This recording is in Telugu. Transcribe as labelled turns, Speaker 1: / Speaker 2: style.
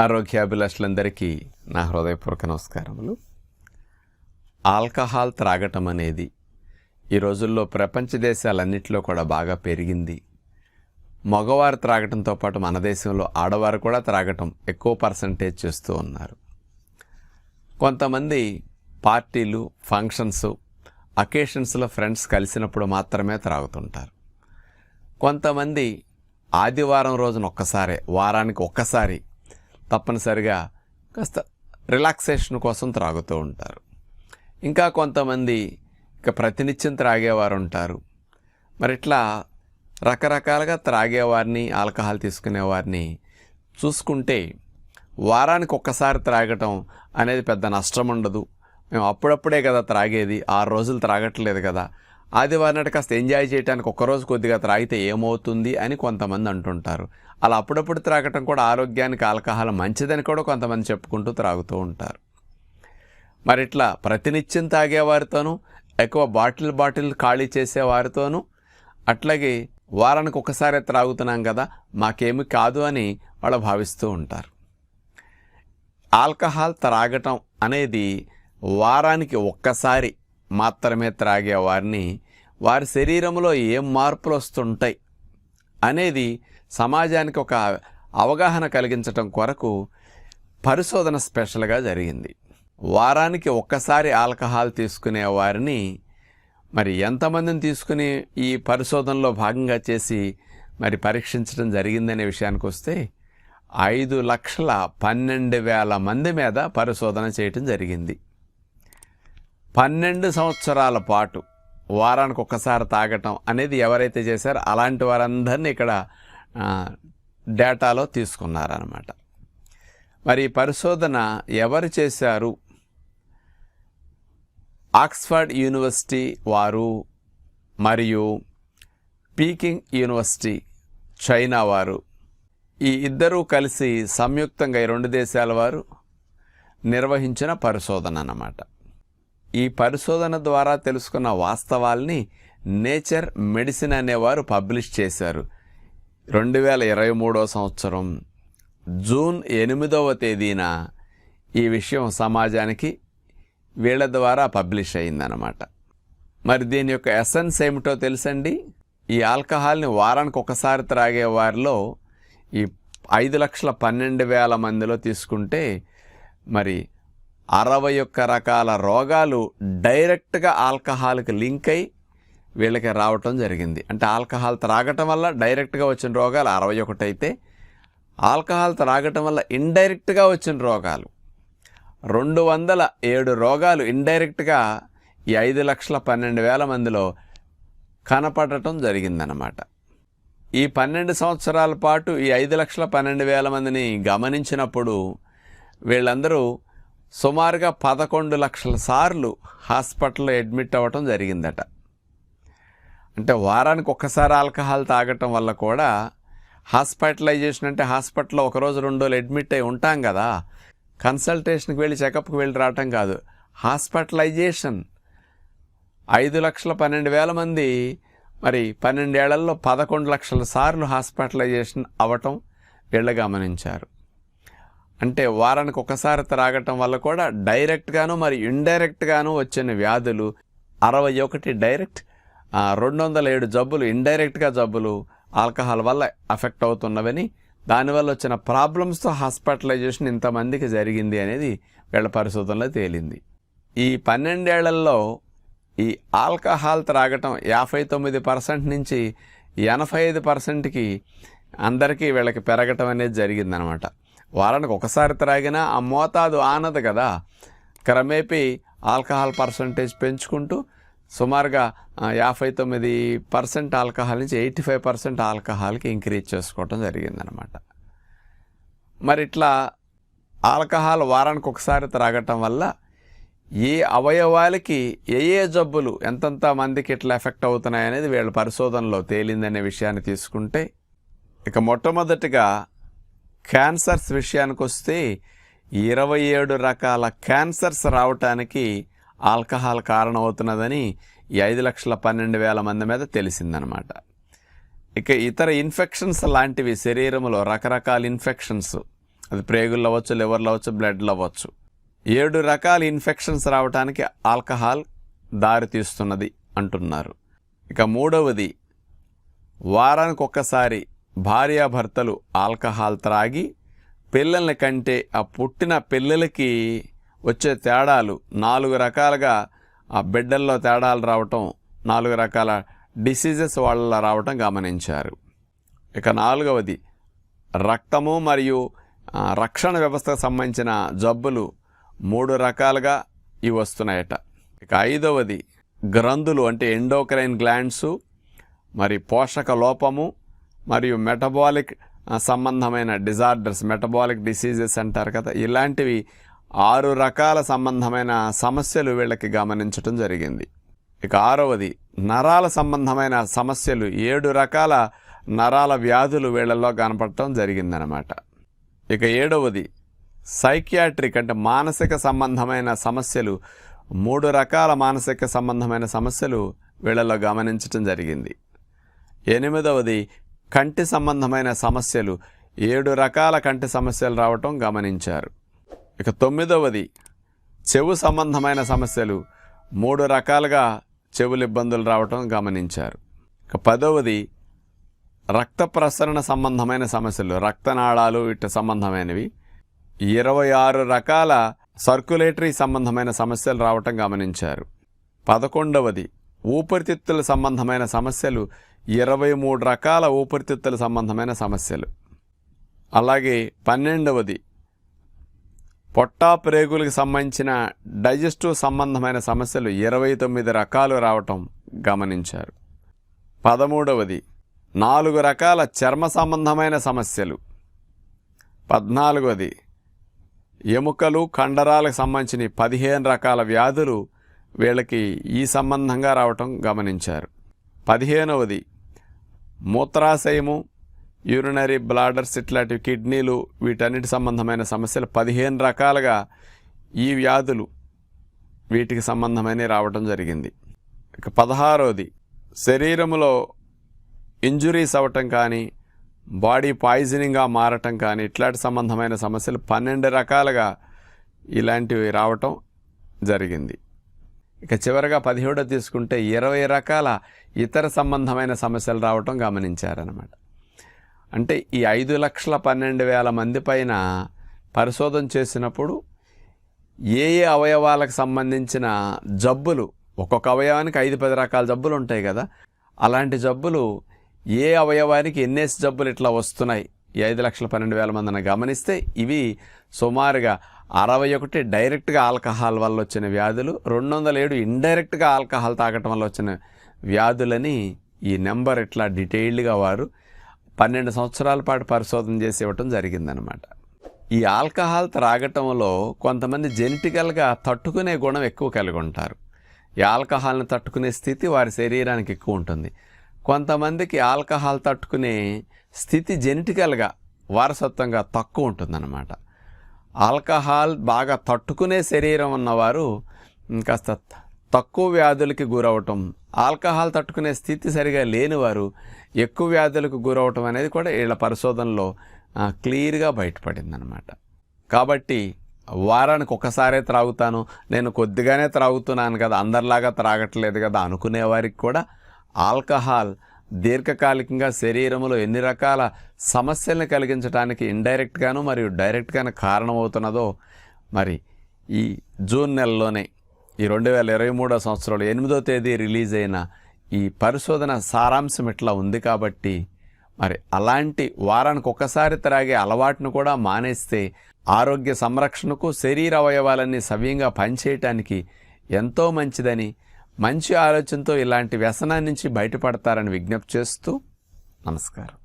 Speaker 1: ఆరోగ్యాభిలాషులందరికీ నా హృదయపూర్వక నమస్కారములు. ఆల్కహాల్ త్రాగటం అనేది ఈ రోజుల్లో ప్రపంచ దేశాలన్నింటిలో కూడా బాగా పెరిగింది. మగవారు త్రాగటంతో పాటు మన దేశంలో ఆడవారు కూడా త్రాగటం ఎక్కువ పర్సంటేజ్ చేస్తూ ఉన్నారు. కొంతమంది పార్టీలు ఫంక్షన్స్ అకేషన్స్లో ఫ్రెండ్స్ కలిసినప్పుడు మాత్రమే త్రాగుతుంటారు. కొంతమంది ఆదివారం రోజున ఒక్కసారే వారానికి ఒక్కసారి తప్పనిసరిగా కాస్త రిలాక్సేషన్ కోసం త్రాగుతూ ఉంటారు. ఇంకా కొంతమంది ఇక ప్రతినిత్యం త్రాగేవారు ఉంటారు. మరి ఇట్లా రకరకాలుగా త్రాగేవారిని ఆల్కహాల్ తీసుకునేవారిని చూసుకుంటే వారానికి ఒక్కసారి త్రాగటం అనేది పెద్ద నష్టం ఉండదు మేము అప్పుడప్పుడే కదా త్రాగేది ఆరు రోజులు త్రాగట్లేదు కదా. ఆదివారం నాటి కాస్త ఎంజాయ్ చేయడానికి ఒక్కరోజు కొద్దిగా త్రాగితే ఏమవుతుంది అని కొంతమంది అంటుంటారు. అలా అప్పుడప్పుడు త్రాగటం కూడా ఆరోగ్యానికి ఆల్కహాల్ మంచిదని కూడా కొంతమంది చెప్పుకుంటూ త్రాగుతూ ఉంటారు. మరి ఇట్లా ప్రతినిత్యం తాగేవారితోనూ ఎక్కువ బాటిల్ బాటిల్ ఖాళీ చేసేవారితోనూ అట్లాగే వారానికి ఒకసారి త్రాగుతున్నాం కదా మాకేమి కాదు అని వాళ్ళు భావిస్తూ ఉంటారు. ఆల్కహాల్ త్రాగటం అనేది వారానికి ఒక్కసారి మాత్రమే త్రాగే వారిని వారి శరీరంలో ఏం మార్పులు వస్తుంటాయి అనేది సమాజానికి ఒక అవగాహన కలిగించటం కొరకు పరిశోధన స్పెషల్గా జరిగింది. వారానికి ఒక్కసారి ఆల్కహాల్ తీసుకునే వారిని మరి ఎంతమందిని తీసుకుని ఈ పరిశోధనలో భాగంగా చేసి మరి పరీక్షించడం జరిగిందనే విషయానికి వస్తే ఐదు లక్షల పన్నెండు వేల మంది మీద పరిశోధన చేయటం జరిగింది. పన్నెండు సంవత్సరాల పాటు వారానికి ఒక్కసారి తాగటం అనేది ఎవరైతే చేశారో అలాంటి వారందరినీ ఇక్కడ డేటాలో తీసుకున్నారన్నమాట. మరి ఈ పరిశోధన ఎవరు చేశారు? ఆక్స్ఫర్డ్ యూనివర్సిటీ వారు మరియు పీకింగ్ యూనివర్సిటీ చైనా వారు. ఈ ఇద్దరూ కలిసి సంయుక్తంగా ఈ రెండు దేశాల వారు నిర్వహించిన పరిశోధన అన్నమాట. ఈ పరిశోధన ద్వారా తెలుసుకున్న వాస్తవాల్ని నేచర్ మెడిసిన్ అనేవారు పబ్లిష్ చేశారు. రెండు వేల ఇరవై మూడో సంవత్సరం జూన్ ఎనిమిదవ తేదీన ఈ విషయం సమాజానికి వీళ్ళ ద్వారా పబ్లిష్ అయిందనమాట మరి దీని యొక్క ఎసెన్స్ ఏమిటో తెలుసండి? ఈ ఆల్కహాల్ని వారానికి ఒకసారి త్రాగే వారిలో ఈ ఐదు లక్షల పన్నెండు వేల మందిలో తీసుకుంటే మరి అరవై ఒక్క రకాల రోగాలు డైరెక్ట్గా ఆల్కహాల్కి లింక్ అయి వీళ్ళకి రావటం జరిగింది. అంటే ఆల్కహాల్ త్రాగటం వల్ల డైరెక్ట్గా వచ్చిన రోగాలు అరవై ఒకటి అయితే ఆల్కహాల్ త్రాగటం వల్ల ఇండైరెక్ట్గా వచ్చిన రోగాలు రెండు వందల ఏడు రోగాలు ఇండైరెక్ట్గా ఈ ఐదు లక్షల పన్నెండు వేల మందిలో కనపడటం జరిగిందనమాట ఈ పన్నెండు సంవత్సరాల పాటు ఈ ఐదు లక్షల పన్నెండు వేల మందిని గమనించినప్పుడు వీళ్ళందరూ సుమారుగా పదకొండు లక్షల సార్లు హాస్పిటల్లో అడ్మిట్ అవ్వటం జరిగిందట. అంటే వారానికి ఒక్కసారి ఆల్కహాల్ తాగటం వల్ల కూడా హాస్పిటలైజేషన్ అంటే హాస్పిటల్లో ఒకరోజు రెండు రోజులు అడ్మిట్ అయి ఉంటాం కదా. కన్సల్టేషన్కి వెళ్ళి చెకప్కి వెళ్ళి రావటం కాదు. హాస్పిటలైజేషన్. ఐదు లక్షల పన్నెండు వేల మంది మరి పన్నెండేళ్ళలో పదకొండు లక్షల సార్లు హాస్పిటలైజేషన్ అవటం వీళ్ళు గమనించారు. అంటే వారానికి ఒకసారి త్రాగటం వల్ల కూడా డైరెక్ట్గాను మరి ఇండైరెక్ట్గాను వచ్చిన వ్యాధులు అరవై ఒకటి డైరెక్ట్ రెండు వందల ఏడు జబ్బులు ఇండైరెక్ట్గా జబ్బులు ఆల్కహాల్ వల్ల అఫెక్ట్ అవుతున్నవని దానివల్ల వచ్చిన ప్రాబ్లమ్స్తో హాస్పిటలైజేషన్ ఇంతమందికి జరిగింది అనేది వీళ్ళ పరిశోధనలో తేలింది. ఈ పన్నెండేళ్ళలో ఈ ఆల్కహాల్ త్రాగటం యాభై తొమ్మిది పర్సెంట్ నుంచి ఎనభై ఐదు పర్సెంట్కి అందరికీ వీళ్ళకి పెరగటం అనేది జరిగిందనమాట. వారానికి ఒకసారి త్రాగినా ఆ మోతాదు ఆనదు కదా. క్రమేపీ ఆల్కహాల్ పర్సంటేజ్ పెంచుకుంటూ సుమారుగా యాభై తొమ్మిది పర్సెంట్ ఆల్కహాల్ నుంచి ఎయిటీ ఫైవ్ పర్సెంట్ ఆల్కహాల్కి ఇంక్రీజ్ చేసుకోవటం జరిగిందనమాట మరి ఇట్లా ఆల్కహాల్ వారానికి ఒకసారి త్రాగటం వల్ల ఏ అవయవాలకి ఏ ఏ జబ్బులు ఎంతంత మందికి ఇట్లా ఎఫెక్ట్ అవుతున్నాయి అనేది వీళ్ళ పరిశోధనలో తేలిందనే విషయాన్ని తీసుకుంటే ఇక మొట్టమొదటిగా క్యాన్సర్స్ విషయానికి వస్తే ఇరవై ఏడు రకాల క్యాన్సర్స్ రావటానికి ఆల్కహాల్ కారణమవుతున్నదని ఈ ఐదు లక్షల పన్నెండు వేల మంది మీద తెలిసిందనమాట. ఇక ఇతర ఇన్ఫెక్షన్స్ లాంటివి శరీరంలో రకరకాల ఇన్ఫెక్షన్స్ అది ప్రేగుల్లో అవ్వచ్చు లివర్లో అవ్వచ్చు బ్లడ్లో అవ్వచ్చు. ఏడు రకాల ఇన్ఫెక్షన్స్ రావడానికి ఆల్కహాల్ దారి తీస్తున్నది అంటున్నారు. ఇక మూడవది వారానికి ఒక్కసారి భార్యాభర్తలు ఆల్కహాల్ త్రాగి పిల్లల కంటే ఆ పుట్టిన పిల్లలకి వచ్చే తేడాలు నాలుగు రకాలుగా ఆ బిడ్డల్లో తేడాలు రావటం నాలుగు రకాల డిసీజెస్ వాళ్ళ రావటం గమనించారు. ఇక నాలుగవది రక్తము మరియు రక్షణ వ్యవస్థకు సంబంధించిన జబ్బులు మూడు రకాలుగా ఇవి వస్తున్నాయట. ఇక ఐదవది గ్రంథులు అంటే ఎండోక్రైన్ గ్లాండ్స్ మరి పోషక లోపము మరియు మెటబాలిక్ సంబంధమైన డిజార్డర్స్ మెటబాలిక్ డిసీజెస్ అంటారు కదా ఇలాంటివి ఆరు రకాల సంబంధమైన సమస్యలు వీళ్ళకి గమనించటం జరిగింది. ఇక ఆరవది నరాల సంబంధమైన సమస్యలు ఏడు రకాల నరాల వ్యాధులు వీళ్ళల్లో కనపడటం జరిగిందనమాట. ఇక ఏడవది సైకియాట్రిక్ అంటే మానసిక సంబంధమైన సమస్యలు మూడు రకాల మానసిక సంబంధమైన సమస్యలు వీళ్ళలో గమనించటం జరిగింది. ఎనిమిదవది కంటి సంబంధమైన సమస్యలు ఏడు రకాల కంటి సమస్యలు రావటం గమనించారు. ఇక తొమ్మిదవది చెవు సంబంధమైన సమస్యలు మూడు రకాలుగా చెవులు ఇబ్బందులు రావటం గమనించారు. ఇక పదవది రక్త ప్రసరణ సంబంధమైన సమస్యలు రక్తనాళాలు ఇట్ట సంబంధమైనవి. ఇరవై ఆరు రకాల సర్క్యులేటరీ సంబంధమైన సమస్యలు రావటం గమనించారు. పదకొండవది ఊపిరితిత్తుల సంబంధమైన సమస్యలు ఇరవై మూడు రకాల ఊపిరితిత్తుల సంబంధమైన సమస్యలు. అలాగే పన్నెండవది పొట్టా ప్రేగులకు సంబంధించిన డైజెస్టివ్ సంబంధమైన సమస్యలు ఇరవై తొమ్మిది రకాలు రావటం గమనించారు. పదమూడవది నాలుగు రకాల చర్మ సంబంధమైన సమస్యలు. పద్నాలుగవది ఎముకలు కండరాలకు సంబంధించిన పదిహేను రకాల వ్యాధులు వీళ్ళకి ఈ సంబంధంగా రావటం గమనించారు. పదిహేనవది. మూత్రాశయము యూరినరీ బ్లాడర్స్ ఇట్లాంటి కిడ్నీలు వీటన్నిటి సంబంధమైన సమస్యలు పదిహేను రకాలుగా ఈ వ్యాధులు వీటికి సంబంధమైన రావటం జరిగింది. ఇక పదహారోది శరీరంలో ఇంజురీస్ అవ్వటం కానీ బాడీ పాయిజనింగ్గా మారటం కానీ ఇట్లాంటి సంబంధమైన సమస్యలు పన్నెండు రకాలుగా ఇలాంటివి రావటం జరిగింది. ఇక చివరగా పదిహేడో తీసుకుంటే ఇరవై రకాల ఇతర సంబంధమైన సమస్యలు రావటం గమనించారనమాట అంటే ఈ ఐదు లక్షల పన్నెండు వేల మంది పైన పరిశోధన చేసినప్పుడు ఏ ఏ అవయవాలకు సంబంధించిన జబ్బులు ఒక్కొక్క అవయవానికి ఐదు పది రకాల జబ్బులు ఉంటాయి కదా. అలాంటి జబ్బులు ఏ అవయవానికి ఎన్నేసి జబ్బులు ఇట్లా వస్తున్నాయి? ఈ ఐదు లక్షల పన్నెండు వేల మందిని గమనిస్తే ఇవి సుమారుగా అరవై ఒకటి డైరెక్ట్గా ఆల్కహాల్ వల్ల వచ్చిన వ్యాధులు రెండు వందల ఏడు ఇండైరెక్ట్గా ఆల్కహాల్ తాగటం వల్ల వచ్చిన వ్యాధులని ఈ నెంబర్ ఇట్లా డీటెయిల్డ్గా వారు పన్నెండు సంవత్సరాల పాటు పరిశోధన చేసి ఇవ్వటం జరిగిందనమాట ఈ ఆల్కహాల్ త్రాగటంలో కొంతమంది జెనెటికల్గా తట్టుకునే గుణం ఎక్కువ కలిగి ఉంటారు ఈ ఆల్కహాల్ని తట్టుకునే స్థితి వారి శరీరానికి ఎక్కువ ఉంటుంది. కొంతమందికి ఆల్కహాల్ తట్టుకునే స్థితి జెనెటికల్గా వారసత్వంగా తక్కువ ఉంటుందన్నమాట. ఆల్కహాల్ బాగా తట్టుకునే శరీరం ఉన్నవారు కాస్త తక్కువ వ్యాధులకి గురవటం ఆల్కహాల్ తట్టుకునే స్థితి సరిగా లేనివారు ఎక్కువ వ్యాధులకు గురవటం అనేది కూడా వీళ్ళ పరిశోధనలో క్లియర్గా బయటపడిందనమాట కాబట్టి వారానికి ఒకసారే త్రాగుతాను నేను కొద్దిగానే త్రాగుతున్నాను కదా అందరిలాగా త్రాగట్లేదు కదా అనుకునే వారికి కూడా ఆల్కహాల్ దీర్ఘకాలికంగా శరీరంలో ఎన్ని రకాల సమస్యలను కలిగించడానికి ఇండైరెక్ట్గాను మరియు డైరెక్ట్గాను కారణమవుతున్నదో మరి ఈ జూన్ నెలలోనే ఈ రెండు వేల ఇరవై మూడో సంవత్సరంలో ఎనిమిదో తేదీ రిలీజ్ అయిన ఈ పరిశోధన సారాంశం ఇట్లా ఉంది కాబట్టి మరి అలాంటి వారానికి ఒకసారి త్రాగే అలవాటును కూడా మానేస్తే ఆరోగ్య సంరక్షణకు శరీర అవయవాలన్నీ సవ్యంగా పనిచేయటానికి ఎంతో మంచిదని మంచి ఆలోచనతో ఇలాంటి వ్యసనాన్నించి బయటపడతారని విజ్ఞప్తి చేస్తూ నమస్కారం.